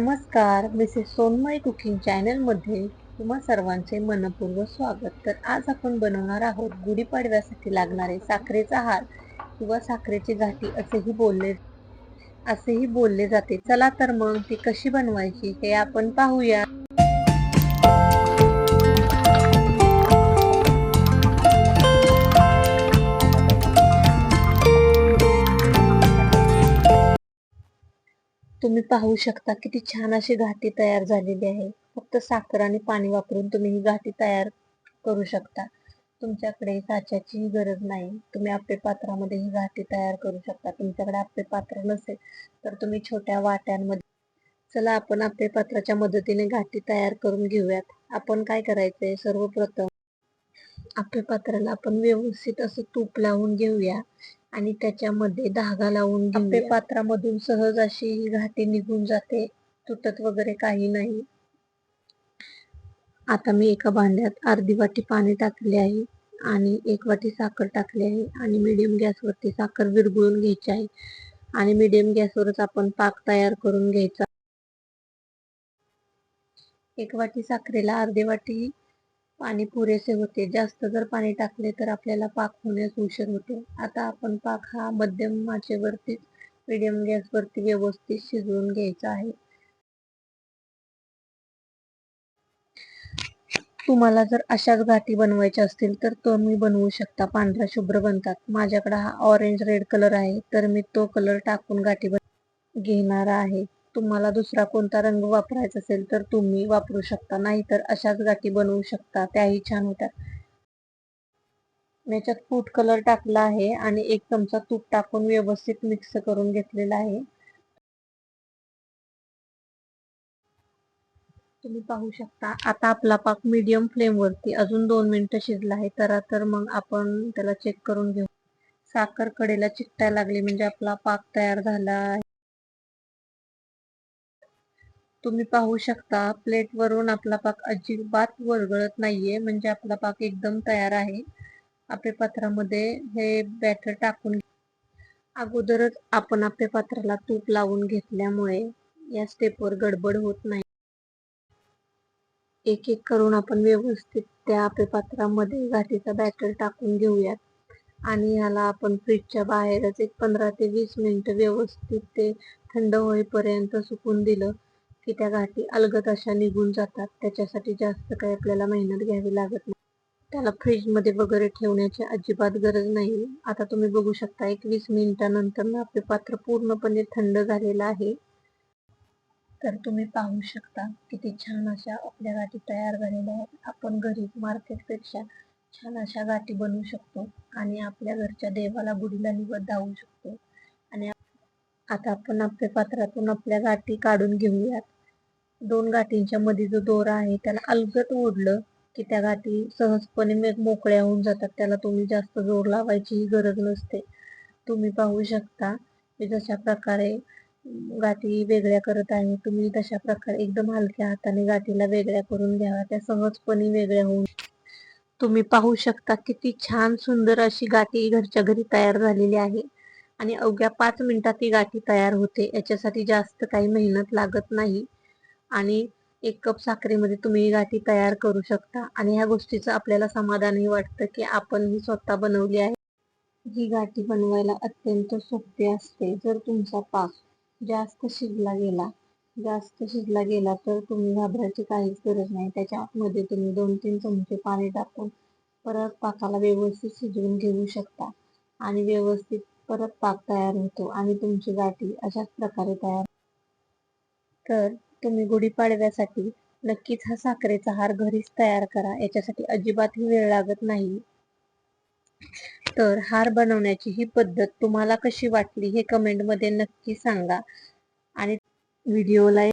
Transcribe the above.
नमस्कार Mrs सोनमय cooking चॅनलमध्ये तुम्हा सर्वांचे मनपूर्वक स्वागत. तर आज आपण बनवणार आहोत गुढीपाडव्यासाठी लागणारे साखरेचा हार किंवा साखरेची घाटी असेही बोलले असेही बोलले जाते. चला तर मग ती कशी बनवायची हे आपण पाहूया. तुम्ही पाहू शकता किती छान अशी घाटी तयार झालेली आहे. फक्त साखर आणि पाणी वापरून तुम्ही ही घाटी तयार करू शकता. तुमच्याकडे साच्याचीही गरज नाही. तुम्ही आपल्या पात्रामध्ये ही घाटी तयार करू शकता. तुमच्याकडे आपले पात्र नसेल तर तुम्ही छोट्या वाट्यांमध्ये चला आपण आपल्या पात्राच्या मदतीने घाटी तयार करून घेऊयात. आपण काय करायचंय? सर्वप्रथम आपल्या पात्राला आपण व्यवस्थित असं तूप लावून घेऊया. आणि त्याच्यामध्ये धागा लावून घेऊया. पात्रामधून सहज अशी ही घाटी निघून जाते. तुटत वगैरे काही नाही. आता मी एका भांड्यात अर्धी वाटी पाणी टाकले आहे आणि एक वाटी साखर टाकली आहे आणि मिडियम गॅसवरती साखर विरघळून घ्यायची आहे. आणि मिडियम गॅसवरच आपण पाक तयार करून घ्यायचा. एक वाटी साखरेला अर्धी वाटी पाणी पुरेसे होते. जास्त जर पाणी टाकले तर आपल्याला पाक होण्यास उशीर होतो. आता आपण पाक हा मध्यम माचेवरती मिडियम गॅसवरती व्यवस्थित शिजवून घ्यायचा आहे. तुम्हाला जर अशाच गाठी बनवायच्या असतील तर तुम्ही बनवू शकता. पांढरा शुभ्र बनतात. माझ्याकडे हा ऑरेंज रेड कलर आहे. तर मी तो कलर टाकून गाठी बन घेणार आहे. तुम्हाला दुसरा कोणता रंग वापरायचा असेल तर तुम्ही वापरू शकता. नाहीतर अशाच गाठी बनवू शकता. त्याही छान होतात. याच्यात फूड कलर टाकला आहे आणि एक चमचा तूप टाकून व्यवस्थित मिक्स करून घेतलेला आहे. तुम्ही पाहू शकता आता आपला पाक मीडियम फ्लेम वरती अजून दोन मिनिटं शिजला आहे. तर तर मग आपण त्याला चेक करून घेऊ. साखर कडेला चिकटायला लागली म्हणजे आपला पाक तयार झाला आहे. तुम्ही पाहू शकता प्लेट वरून आपला पाक अजिबात वरगळत नाहीये. म्हणजे आपला पाक एकदम तयार आहे. आपल्या पात्रामध्ये हे बॅटर टाकून अगोदरच आपण आपल्या पात्राला तूप लावून घेतल्यामुळे या स्टेपवर गडबड होत नाही. एक एक करून आपण व्यवस्थित त्या आपल्या पात्रामध्ये घाटीचा बॅटर टाकून घेऊयात. आणि ह्याला आपण फ्रीजच्या बाहेरच एक पंधरा ते वीस मिनिट व्यवस्थित ते थंड होईपर्यंत सुकून दिलं. की त्या गाठी अलगद अशा निघून जातात. त्याच्यासाठी जास्त काही आपल्याला मेहनत घ्यावी लागत नाही. त्याला फ्रीजमध्ये वगैरे ठेवण्याची अजिबात गरज नाही. आता तुम्ही बघू शकता एकवीस मिनिटानंतर आपले पात्र पूर्णपणे थंड झालेलं आहे. तर तुम्ही पाहू शकता किती छान अशा आपल्या गाठी तयार झालेल्या आहेत. आपण घरी मार्केटपेक्षा छान अशा गाठी बनवू शकतो आणि आपल्या घरच्या देवाला गुढीला निवड धावू शकतो. आता आपण आपल्या पात्रातून आपल्या गाठी काढून घेऊयात. दोन गाठींच्या मध्ये जो दोरा आहे त्याला अलगत ओढलं की त्या गाठी सहजपणे मोकळ्या होऊन जातात. त्याला तुम्ही जास्त जोर लावायचीही गरज नसते. तुम्ही पाहू शकता मी जशा प्रकारे गाठी वेगळ्या करत आहे तुम्ही तशा प्रकारे एकदम हलक्या हाताने गाठीला वेगळ्या करून घ्याव्या. त्या सहजपणे वेगळ्या होऊन तुम्ही पाहू शकता किती छान सुंदर अशी गाठी घरच्या घरी तयार झालेली आहे. आणि अवघ्या पाच मिनिटात ती गाठी तयार होते. याच्यासाठी जास्त काही मेहनत लागत नाही. आणि एक कप साखरेमध्ये तुम्ही ही गाठी तयार करू शकता. आणि ह्या गोष्टीचं आपल्याला समाधानही वाटतं की आपण ही स्वतः बनवली आहे. ही गाठी बनवायला अत्यंत सोपी असते. जर तुमचा पाक जास्त शिजला गेला जास्त शिजला गेला तर तुम्ही घाबरायची काहीच गरज नाही. त्याच्या आतमध्ये तुम्ही दोन तीन चमचे पाणी टाकून परत पाकाला व्यवस्थित शिजवून घेऊ शकता. आणि व्यवस्थित परत पाक तयार होतो आणि तुमची गाठी अशाच प्रकारे तयार तर तुम्ही गुढीपाडव्यासाठी नक्कीच हा साखरेचा हार घरीच तयार करा. याच्यासाठी अजिबातही वेळ लागत नाही. तर हार बनवण्याची ही पद्धत तुम्हाला कशी वाटली हे कमेंटमध्ये नक्की सांगा. आणि व्हिडिओला